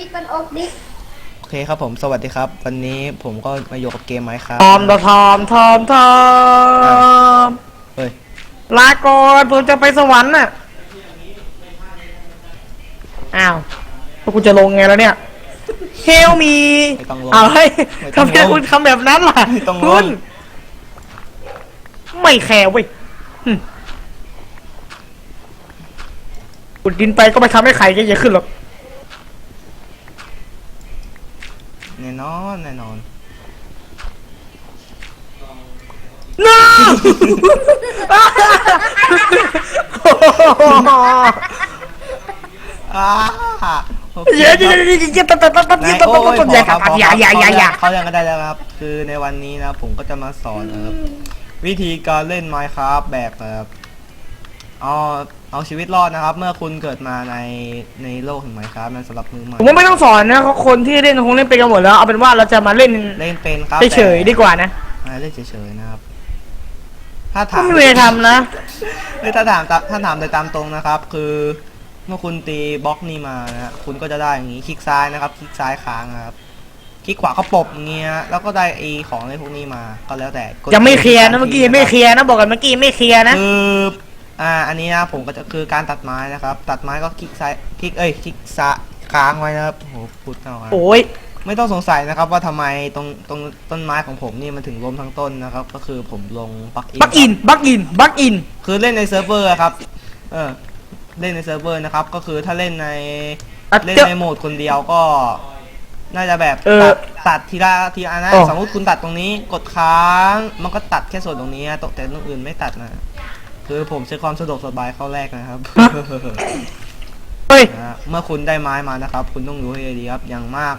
ดิกันออกดิโอเคครับผมสวัสดีครับ วันนี้ผมก็มาอยู่กับเกมไหมครับ ทอมทอมทอมทอมเฮ้ยลาก่อนผมจะไปสวรรค์น่ะ อ้าวพวกกูจะลงไงแล้วเนี่ย เฮลมีไม่ต้องลงเอาเฮ้ยไม่ต้อทำงไมลงคุณทำแบบนั้นล่ะไม่ต้องลง คุณไม่แคร์เว้ยหึขุดดินไปก็ไม่ทำให้ไข่แกเยอะขึ้นหรอก น่นอนแน่นอนน้าอ่าโอเคเยอะครับๆๆๆๆตัดตัดตัดตัดนายตัดโอ้ตัดยตัดพอย่าอครับพออย่าอย่าอย่าอย่าเขาเรียนกันได้แล้วครับ คือในวันนี้นะผมก็จะมาสอนนะครับวิธีการเล่น Minecraft แบบแบบเอา เอาชีวิตรอดนะครับ เมื่อคุณเกิดมาในในโลกแห่ง Minecraft นั้นสำหรับมือใหม่ผมว่าไม่ต้องสอนนะเขาคนที่เล่นคงเล่นไปกันหมดแล้วเอาเป็นว่าเราจะมาเล่นเล่นเป็นครับเฉยๆดีกว่านะอ่าเล่นเฉยๆนะครับ ถ้าก็ถามไม่มีอะไรทำนะเอ้ยถ้าถามตามถ้าถามโดยตามตรงนะครับ คือเมื่อคุณตีบล็อกนี่มานะฮะคุณก็จะได้อย่างนี้คลิกซ้ายนะครับ คลิกซ้ายค้างนะครับคลิกขวาก็ปบอย่างเงี้ยแล้วก็ได้ไอของอะไรพวกนี้มาก็แล้วแต่กดยังไม่เคลียร์นะเมื่อกี้ยังไม่เคลียร์นะบอกกันเมื่อกี้ไม่เคลียร์นะคือ อ่าอันนี้นะผมก็จะคือการตัดไม้นะครับ ตัดไม้ก็คลิกซ้ายคลิกเอ้ยคลิกซ้ายค้างไว้นะครับโอ้โหพูดเอาอะโอ้ยไม่ต้องสงสัยนะครับว่าทำไมตรงตรงต้นไม้ของผมนี่มันถึงล้มทั้งต้นนะครับ ก็คือผมลงปลักอินบักอินบักอินบักอิน คือเล่นในเซิร์ฟเวอร์อะครับเออเล่นในเซิร์ฟเวอร์นะครับ ก็คือถ้าเล่นในอะเล่นเจ้า ในโหมดคนเดียวก็ น่าจะแบบเออตัดตัดทีละทีละนะอ๋อ สมมติคุณตัดตรงนี้กดค้าง มันก็ตัดแค่ส่วนตรงนี้ตกแต่ตรงอื่นไม่ตัดนะ คือผมใช้ความสะดวกสบายเข้าแรกนะครับ เฮ้ย นะฮะเมื่อคุณได้ไม้มานะครับ คุณต้องรู้ให้ดีครับ อย่างมาก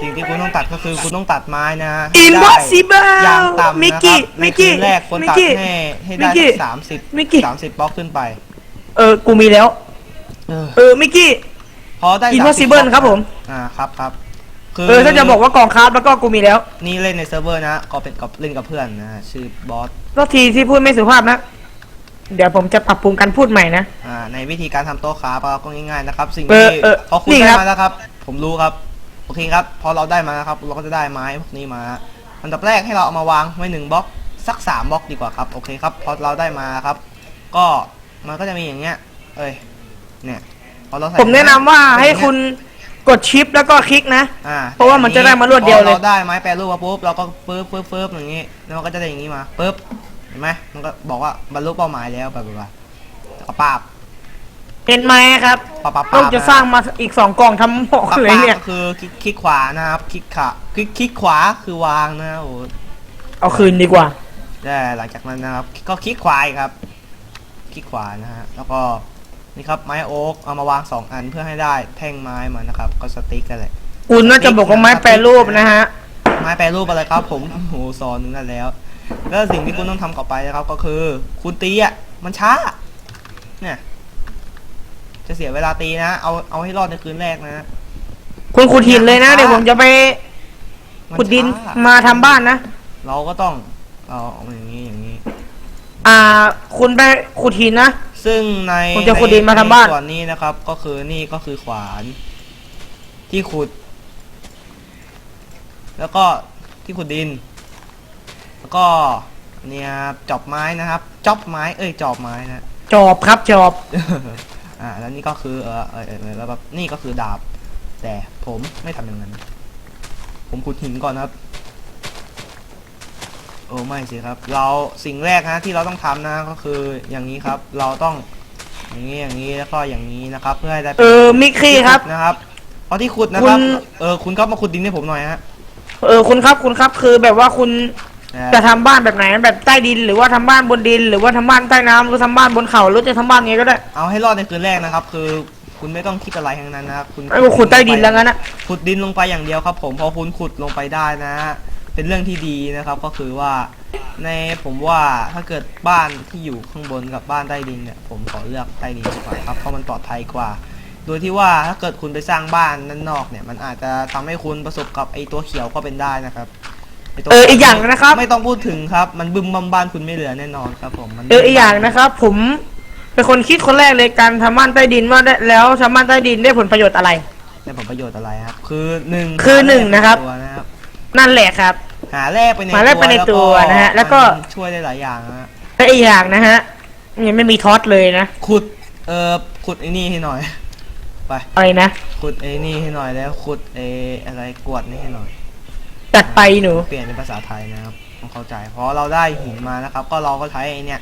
สิ่งที่คุณต้องตัดก็คือคุณต้องตัดไม้นะฮะให้ได้ impossible อย่างต่ำมิกนะคกี้รับในมิกคืกี้นแรกคนมิกตัดกี้ให้ให้มิได้กกี้สามสิบมิกกี้สามสิบบล็อกขึ้นไป เออ กูมีแล้ว เออเออ มิกกี้ พอได้ impossible 30ครับผม อ่าครับครับเออ ถ้าจะบอกว่ากองคราฟแล้วก็กูมีแล้วนี่เล่นในเซิร์ฟเวอร์นะก็เป็นกับเล่นกับเพื่อนนะฮะชื่อบอส ก็ทีที่พูดไม่สุภาพนะ เดี๋ยวผมจะปรับปรุงการพูดใหม่นะ อ่าในวิธีการทำโต๊ะคราฟก็ง่ายๆนะครับ สิ่งเอที่อเออพอคุณนี่ได้ครับ มาแล้วครับ ผมรู้ครับโอเคครับ พอเราได้มานะครับ เราก็จะได้ไม้พวกนี้มาอันดับแรกให้เราเอามาวางไว้หนึ่งบล็อกสักสามบล็อกดีกว่าครับโอเคครับพอเราได้มาครับ ก็มันก็จะมีอย่างเงี้ย เอ้ยเนี่ยพอเราใส่ผมแนะนำว่าให้คุณกดชิปแล้วก็คลิกนะ อ่าเพราะว่ามันจะได้มารวดเดียวเลย พอเราได้ไม้แปรรูปมาปุ๊บเราก็ปึ๊บปึ๊บปึ๊บอย่างงี้แล้วมันก็จะได้อย่างงี้มาปึ๊บ เห็นไหมมันก็บอกว่าบรรลุเป้าหมายแล้วแบบแบบแบบแล้วก็ปาบเห็นไหมครับปาบปาบปาบต้องจะสร้างมาอีกสองกล่องทำหมปาบเลยปาบเนี่ย ก็คือคลิกคลิกขวานะครับคลิกขาคลิกคลิกขวาคือวางนะโอ้โหเอาคืนดีกว่า แต่หลังจากนั้นนะครับ ก็คลิกขวาอีกครับ คลิกขวานะฮะแล้วก็นี่ครับไม้โอ๊กเอามาวางสองอันเพื่อให้ได้แท่งไม้มานะครับ ก็สติ๊กกันเลยคุณน่าจะบอกว่าไม้แปรรูปนะฮะ ไม้แปรรูปอะไรครับ ผมโอ้โหสอนนึงกันแล้ว แล้วสิ่งที่คุณต้องทำต่อไปนะครับ ก็คือ คุณตีอะมันช้า เนี่ย จะเสียเวลาตีนะ เอาเอาให้รอดในคืนแรกนะคุณขุดหินเลยนะช้าเดี๋ยวผมจะไปมันขุดดินช้ามาทำบ้านนะเราก็ต้องเอาเอาอย่างนี้อย่างนี้ อ่า คุณไปขุดหินนะซึ่งในผมจะขุดดินมาทำบ้านใส่วนนี้นะครับ ก็คือนี่ก็คือขวาน ที่ขุด แล้วก็ที่ขุดดินแล้ว ก็เนี่ยจอบไม้นะครับจอบไม้เอ้ยจอบไม้นะ จอบครับจอบ อ่าแล้วนี่ก็คือเออเออเออแล้วแบบนี่ก็คือดาบ แต่ผมไม่ทำอย่างนั้น ผมขุดหินก่อนนะครับ โอ้ไม่สิครับ เราสิ่งแรกนะที่เราต้องทำนะก็คืออย่างนี้ครับ เราต้องอย่างนี้อย่างนี้แล้วก็อย่างนี้นะครับ เพื่อให้ได้เออมิกซี่ครับ นะครับเพราะที่ขุดนะครับ คุณ เออคุณก็มาขุดดินให้ผมหน่อยฮะ เออคุณครับคุณครับคือแบบว่าคุณนะ จะทำบ้านแบบไหนแบบใต้ดิน หรือว่าทำบ้านบนดิน หรือว่าทำบ้านใต้น้ำหรือทำบ้านบนเขาหรือจะทำบ้านไงก็ได้เอาให้รอดในคืนแรกนะครับ คือคุณไม่ต้องคิดอะไรทั้งนั้นนะครับคุณไอ้กูขุดใต้ดินแล้วงั้นนะขุดดินลงไปอย่างเดียวครับ ผมพอคุณขุดลงไปได้นะ เป็นเรื่องที่ดีนะครับ ก็คือว่า ในผมว่าถ้าเกิดบ้านที่อยู่ข้างบนกับบ้านใต้ดินเนี่ย ผมขอเลือกใต้ดินดีกว่าครับเพราะมันปลอดภัยกว่า โดยที่ว่าถ้าเกิดคุณไปสร้างบ้านด้านนอกเนี่ย มันอาจจะทำให้คุณประสบกับไอ้ตัวเขียวก็เป็นได้นะครับ ไตัวเอออีกอย่างนะครับ ไม่ต้องพูดถึงครับ มันบึ้มบัมบ้านคุณไม่เหลือแน่นอนครับผมมันเอออีกอย่างนะครับ ผมเป็นคนคิดคนแรกเลยการทำบ้านใต้ดินว่าได้แล้วทำบ้านใต้ดินได้ผลประโยชน์อะไร ได้ผลประโยชน์อะไรครับ คือหนึ่งคือหนึ่งนะครับ ตัวนะครับ นั่นแหละครับ หาแร่ไปในหาแร่ไปในตัวนะฮะแล้วก็ มันช่วยได้หลายอย่างนะฮะและอีกอย่างนะฮะยังไม่มีท็อตเลยนะขุดเอ่อขุดไอ้นี่ให้หน่อย ไปอะไรนะขุดไอ้นี่ให้หน่อยแล้วขุดไอ้อะไรกรวดนี่ให้หน่อย จัดไปหนูเปลี่ยนเป็นภาษาไทยนะครับต้องเข้าใจ เพราะเราได้หินมานะครับ ก็เราก็ใช้ไอ้เนี่ย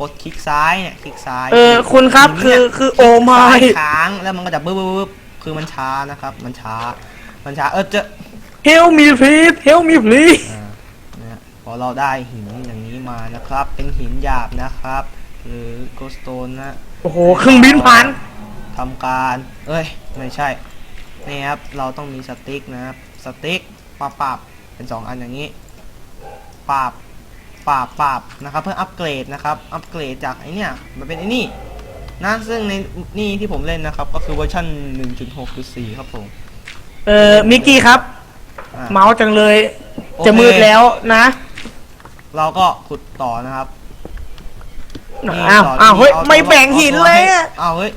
กดคลิกซ้ายเนี่ยคลิกซ้ายเออคุณครับหินคือเนี่ยคือโอไมซ้ายค้างแล้วมันก็จะบึ๊บบึ๊บบึ๊บคือมันช้านะครับ มันช้า มันช้าเออเจะ help me please help me please อ่าเนี่ยพอเราได้หินอย่างนี้มานะครับ เป็นหินหยาบนะครับ หรือโกสโตนนะ โอ้โหเครื่องบินผ่านทำการ เอ้ย ไม่ใช่ นี่ครับ เราต้องมีสติ๊กนะครับ สติ๊ก ปาบปาบเป็นสองอันอย่างนี้ปาบปาบปาบนะครับเพื่ออัปเกรดนะครับอัปเกรดจากไอเนี่ยมาเป็นไอนี่นะซึ่งในนี่ที่ผมเล่นนะครับ ก็คือเวอร์ชัน1.6.4 ครับผมเออมิกกี้ครับ อะ เมาส์จังเลย โอเค จะมืดแล้วนะเราก็ขุดต่อนะครับอ้าวต่อ้าวเฮ้ยอาตัวไม่แบ่งหินเลยอะ อ้าวเฮ้ย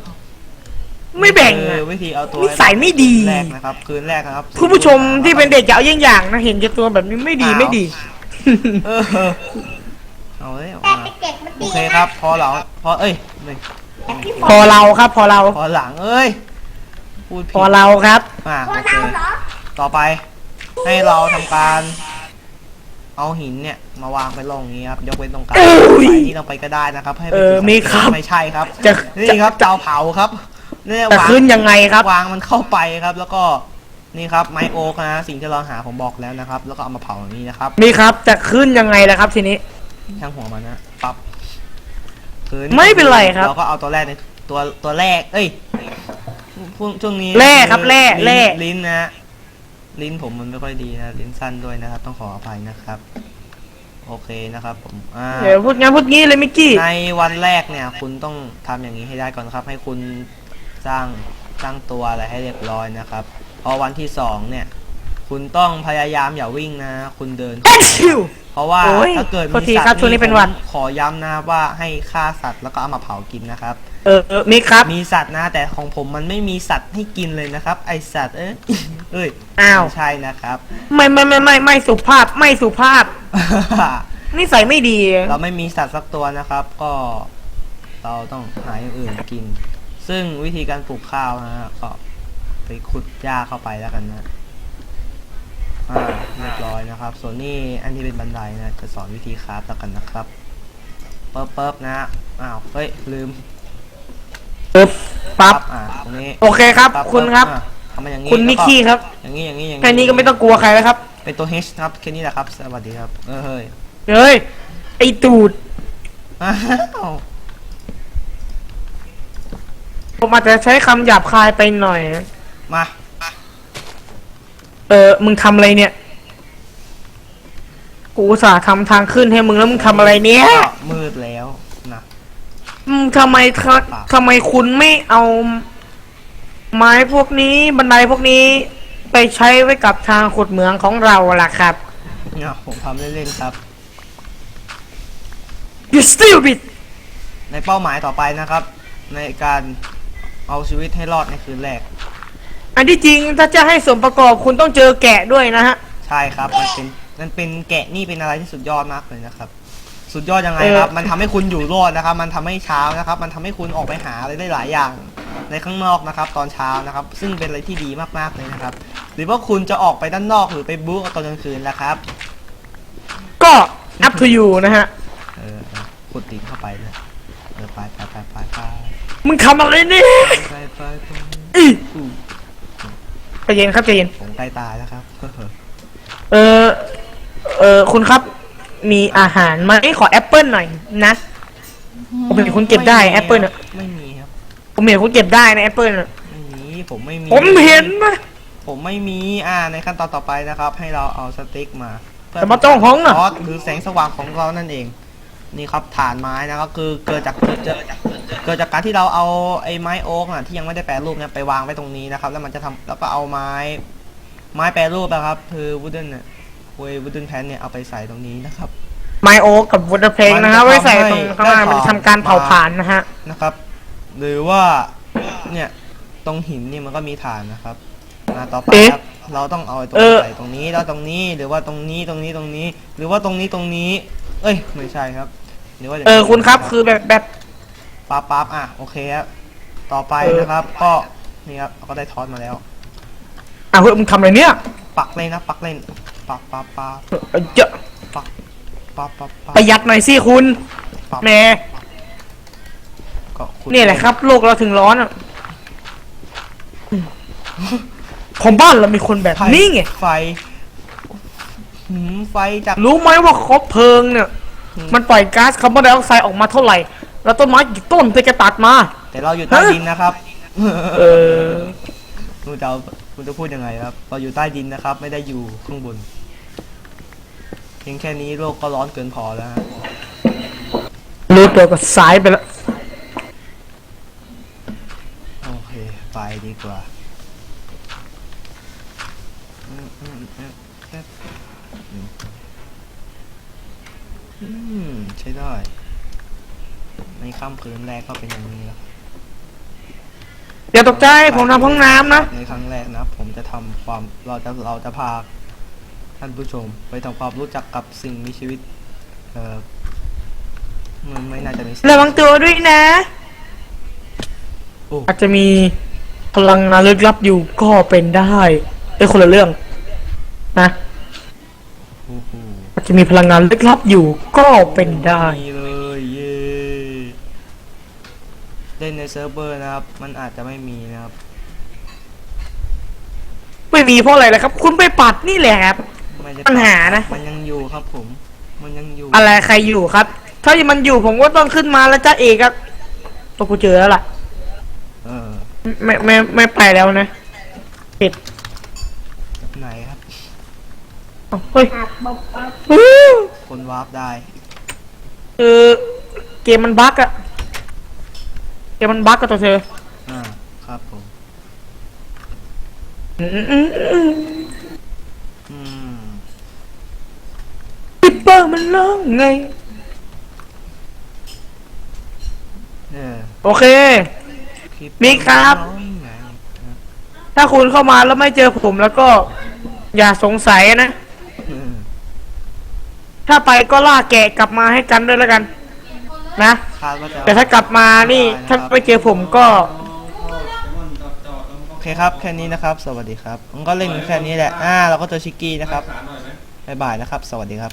ไม่แบ่งคืออะวิธีเอาตัวนิสัยไม่ดี แรกนะครับคืนแรกนะครับคุณผู้ชมที่เป็นเด็กจะเอาอย่างอย่างนะเห็นแก่ตัวแบบนี้ไม่ดีไม่ดี เออเอาเลยเอาแต่มาเด็กๆมันโอดีเคนะครับ พอเราพอเอ้ยไม่แต่พี่ฝพอนเราครับ พอเรา พอหลังเอ้ยพูดพผิอดเราครับ อะพโออเคเราเหรอต่อไป ให้เราทำการ เอาหินเนี่ย มาวางไปลงอย่างนี้ครับยกเว้นตรงกลางเอ้ยไปที่เราไปก็ได้นะครับ ให้ไปเออจุดมีครับ ไม่ใช่ครับจะนี่ครับเตาเผาครับ เนี่ยจะวางขึ้นยังไงครับ วางมันเข้าไปครับ แล้วก็นี่ครับไม้โอ๊กนะสิ่งที่เราหาผมบอกแล้วนะครับ แล้วก็เอามาเผาอย่างนี้นะครับนี่ครับจะขึ้นยังไงล่ะครับทีนี้ ช่างหัวมันนะปั๊บคือไม่เป็นไรครับ เราก็เอาตัวแรกในตัวตัวแรก เอ้ยพวกช่วงนี้แร่ครับแร่ลิ้นแร่ลิ้นนะฮะลิ้นผมมันไม่ค่อยดีนะลิ้นสั้นด้วยนะครับ ต้องขออภัยนะครับ โอเคนะครับ ผมอ่า เดี๋ยวพูดงั้นพูดงี้เลยมิกกี้ ในวันแรกเนี่ย คุณต้องทำอย่างนี้ให้ได้ก่อนครับ ให้คุณ สร้างสร้างตัวอะไรให้เรียบร้อยนะครับ พอวันที่สองเนี่ย คุณต้องพยายามอย่าวิ่งนะ คุณเดินแอ็กซิวเพราะว่าโอ้ยถ้าเกิดโทษมีทีสัตครับว์ช่วงนี้เป็นหวัด ผมขอย้ำนะว่าให้ฆ่าสัตว์แล้วก็เอามาเผากินนะครับ เออเออมิกครับ มีสัตว์นะแต่ของผมมันไม่มีสัตว์ให้กินเลยนะครับ ไอสัตว์เอ้ย เอ้ยอ้าว ไม่ใช่นะครับ ไม่ไม่ไม่ไม่ไม่สุภาพไม่สุภาพนิสัยไม่ดี เราไม่มีสัตว์สักตัวนะครับ ก็ เราต้องหาอย่างอื่นกิน ซึ่งวิธีการปลูกข้าวนะฮะก็ไปขุดหญ้าเข้าไปแล้วกันนะอ่าเรียบร้อยนะครับ ส่วนนี้อันที่เป็นบันไดนะ จะสอนวิธีคราฟแล้วกันนะครับเปิ๊บเปิ๊บนะอ้าวเฮ้ยลืมปึ๊บปั๊บอ่าตรงนี้โอเคครับ ปั๊คุณครับ อะทำมาอย่างนี้คุณมิกกี้ครับอย่างนี้อย่างนี้อย่างแค่นี้ก็ไม่ต้องกลัวใครแล้วครับ เป็นตัว H ครับแค่นี้แหละครับ สวัสดีครับเออเฮ้ย เฮ้ย ไอตูด อ้าว ผมอาจจะใช้คำหยาบคายไปหน่อย มา เออ มึงทำอะไรเนี่ย กูอุตส่าห์ทำทางขึ้นให้มึงแล้วมึงทำอะไรเนี่ยก็มืดแล้วนะ อืมทำไมทะทำไมคุณไม่เอา ไม้พวกนี้บันไดพวกนี้ไปใช้ไว้กับทางขุดเหมืองของเราล่ะครับ เนี่ยผมทำเล่นๆครับ you stupid ในเป้าหมายต่อไปนะครับ ในการ เอาชีวิตให้รอดในคืนแรก อันที่จริงถ้าจะให้ส่วนประกอบคุณต้องเจอแกะด้วยนะฮะ ใช่ครับ มันเป็นมันเป็นแกะนี่เป็นอะไรที่สุดยอดมากเลยนะครับ สุดยอดยังไงครับเออมันทำให้คุณอยู่รอดนะครับ มันทำให้เช้านะครับ มันทำให้คุณออกไปหาอะไรได้หลายอย่างในข้างนอกนะครับ ตอนเช้านะครับ ซึ่งเป็นอะไรที่ดีมากๆเลยนะครับ หรือว่าคุณจะออกไปด้านนอกหรือไปบู๊ตอนกลางคืนแล้วครับ ก็ up to you นะฮะเออเออขุดดินเข้าไปเลยเออไปไปไปไปไป มึงทำอะไรเนี่ยไปไปไปอีอู้ใจเย็นครับใจเย็น ผมใกล้ตายแล้วครับเออ เออคุณครับ มีอาหารไหมขอแอปเปิลหน่อยนะ ผมเห็นคุณเก็บได้แอปเปิลอะ ไม่มีครับ ผมเห็นคุณเก็บได้นะแอปเปิลอะไม่มีผมไม่มีผมเห็นนะผมไม่มีอ่าในขั้นตอนต่อไปนะครับ ให้เราเอาสติ๊กมาเพื่แต่มาจ้องห้องน่ะซอสหรือแสงสว่างของเรานั่นเอง นี่ครับฐานไม้นะครับคือเกิดจากเกิดจาก เกิดจากการที่เราเอาไอ้ไม้โอ๊กอะที่ยังไม่ได้แปรรูปเนี่ยไปวางไว้ตรงนี้นะครับ แล้วมันจะทำแล้วก็เอาไม้ ไม้แปรรูปนะครับ คือวูดเดนเนี่ยเว้ยวูดเดนแพนเนี่ยเอาไปใส่ตรงนี้นะครับ ไมโอกับวอเตอร์เพลงนะฮะมันจะไว้ใส่ตรงข้างล่างมันของทำการเผาผลาญนะฮะนะครับ หรือว่าเนี่ยตรงหินนี่มันก็มีฐานนะครับอ่าต่อไปเอ๊ะครับเราต้องเอาไอ้ตรงใส่ตรงนี้แล้วตรงนี้หรือว่าตรงนี้ตรงนี้ตรงนี้ หรือว่าตรงนี้ตรงนี้ เอ้ยไม่ใช่ครับหรือว่าเออคุณครับคือแบบแบบ ปั๊บปั๊บอะโอเคครับต่อไปเออนะครับ ก็นี่ครับเราก็ได้ทอสมาแล้วอะเฮ้ยมึงทำอะไรเนี่ยปักเล่นนะปักเล่นปักปักปักเออเจอะปักปักปักปักประหยัดหน่อยสิคุณปักแหมก็ขุดนี่แหละครับ โลกเราถึงร้อนอะของบ้านเรามีคนแบบไฟนี้ไงไฟหืมไฟจากรู้ไหมว่าคบเพลิงเนี่ยอืมมันปล่อยก๊าซคาร์บอนไดออกไซด์ออกมาเท่าไหร่ แล้วต้นไม้กี่ต้นที่จะตัดมา แต่เราอยู่ใต้ฮะดินนะครับเออคุณจะเอาคุณจะพูดยังไงครับ เราอยู่ใต้ดินนะครับ ไม่ได้อยู่ข้างบน เพียงแค่นี้โลกก็ร้อนเกินพอแล้วฮะรู้ตัวก็สายไปแล้วโอเค ไปดีกว่าอืมอืมอืมแค่อืมอืมใช้ได้ ในค่ำคืนแรกก็เป็นอย่างนี้แล้วอย่าตกใจผมทำห้องน้ำนะ ในครั้งแรกนะผมจะทำความเราจะเราจะพาท่านผู้ชม ไปทำความรู้จักกับสิ่งมีชีวิต เออมันไม่น่าจะมีสิ่งระวังตัวด้วยนะ โอ้อาจจะมีพลังงานลึกลับอยู่ก็เป็นได้เอ้ยคนละเรื่อง นะโอ้โหอาจจะมีพลังงานลึกลับอยู่ก็เป็นได้ มีเลยเย่ เล่นในเซิร์ฟเวอร์นะครับ มันอาจจะไม่มีนะครับ ไม่มีเพราะอะไรล่ะครับ คุณไปปัดนี่แหละครับ ไม่ได้ปัญหานะ มันยังอยู่ครับผม มันยังอยู่อะไรใครอยู่ครับ ถ้ามันอยู่ผมก็ต้องขึ้นมาแล้วจ้าเอกครับตัวกูเจอแล้วล่ะ เออไม่ไม่ไม่ไปแล้วนะปิดไหนครับ เอ้าเฮ้ยอู้คนวาร์ปได้เออเกมมันบั๊กอะ เกมมันบั๊กกับตัวเธออ่าครับผม อืมอืมอืมอืมอืมปิดเปอร์มันร้องไง เออโอเคคลิปมีครับ น้อยไงถ้าคุณเข้ามาแล้วไม่เจอผมแล้วก็ อย่าสงสัยนะ เออถ้าไปก็ล่าแกะกลับมาให้กันด้วยแล้วกัน นะ คาดว่าจะแต่ถ้ากลับมานี่ถ้าไม่เจอผมก็ โอเคครับ แค่นี้นะครับ สวัสดีครับมันก็เล่นแค่นี้แหละ อ่า เราก็เจอชิกกี้นะครับบ๊ายบายนะครับ สวัสดีครับ